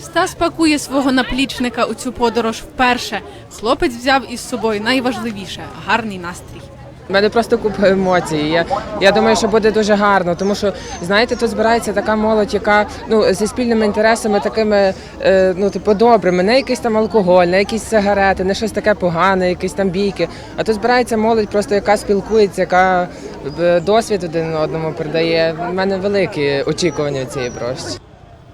Стас пакує свого наплічника у цю подорож вперше. Хлопець взяв із собою найважливіше гарний настрій. У мене просто купа емоцій. Я, я думаю, що буде дуже гарно, тому що знаєте, тут збирається така молодь, яка ну зі спільними інтересами, такими е, ну типу добрими, не якийсь там алкоголь, не якісь сигарети, не щось таке погане, якісь там бійки. А тут збирається молодь, просто яка спілкується, яка е, досвід один одному передає. У мене великі очікування від цієї прощі.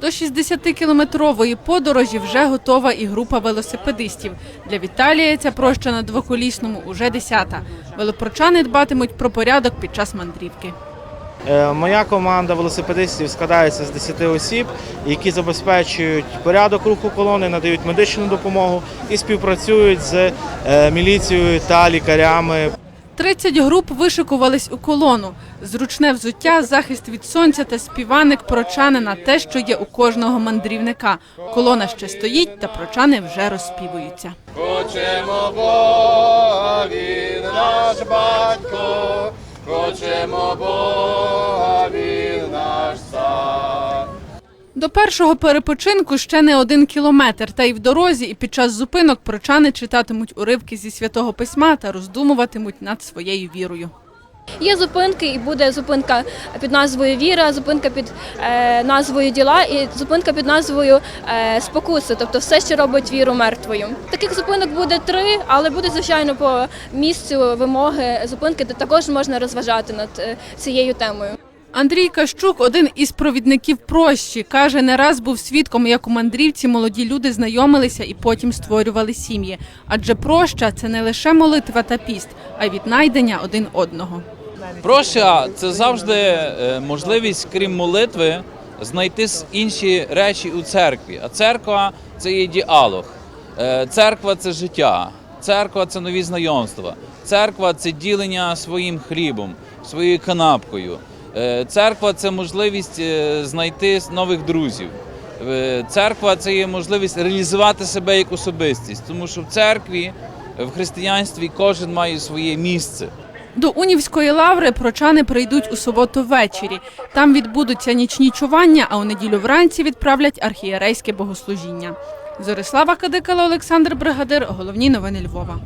До 60-кілометрової подорожі вже готова і група велосипедистів. Для Віталія ця проща на двоколісному уже десята. Велопрочани дбатимуть про порядок під час мандрівки. Е, Моя команда велосипедистів складається з 10 осіб, які забезпечують порядок руху колони, надають медичну допомогу і співпрацюють з е, міліцією та лікарями. 30 груп вишикувались у колону. Зручне взуття, захист від сонця та співаник прочанина те, що є у кожного мандрівника. Колона ще стоїть, та прочани вже розпівуються. Хочемо Бога, він наш батько, хочемо Бога, До першого перепочинку ще не один кілометр. Та й в дорозі, і під час зупинок прочани читатимуть уривки зі святого письма та роздумуватимуть над своєю вірою. Є зупинки, і буде зупинка під назвою Віра, зупинка під е, назвою Діла і зупинка під назвою е, Спокуси, тобто все, що робить віру мертвою. Таких зупинок буде три, але буде звичайно по місцю вимоги зупинки, де також можна розважати над е, цією темою. Андрій Кащук, один із провідників прощі, каже, не раз був свідком, як у мандрівці молоді люди знайомилися і потім створювали сім'ї. Адже проща це не лише молитва та піст, а й віднайдення один одного. Проща це завжди е, можливість, крім молитви, знайти інші речі у церкві. А церква це є діалог. Е, Церква це життя, церква це нові знайомства, церква це ділення своїм хлібом, своєю канапкою. Е, Церква це можливість е, знайти нових друзів. Е, Церква це є можливість реалізувати себе як особистість, тому що в церкві, в християнстві кожен має своє місце. До Унівської лаври прочани прийдуть у суботу ввечері. Там відбудуться нічні чування, а у неділю вранці відправлять архієрейське богослужіння. Зорислава Кадикала, Олександр Бригадир. Головні новини Львова.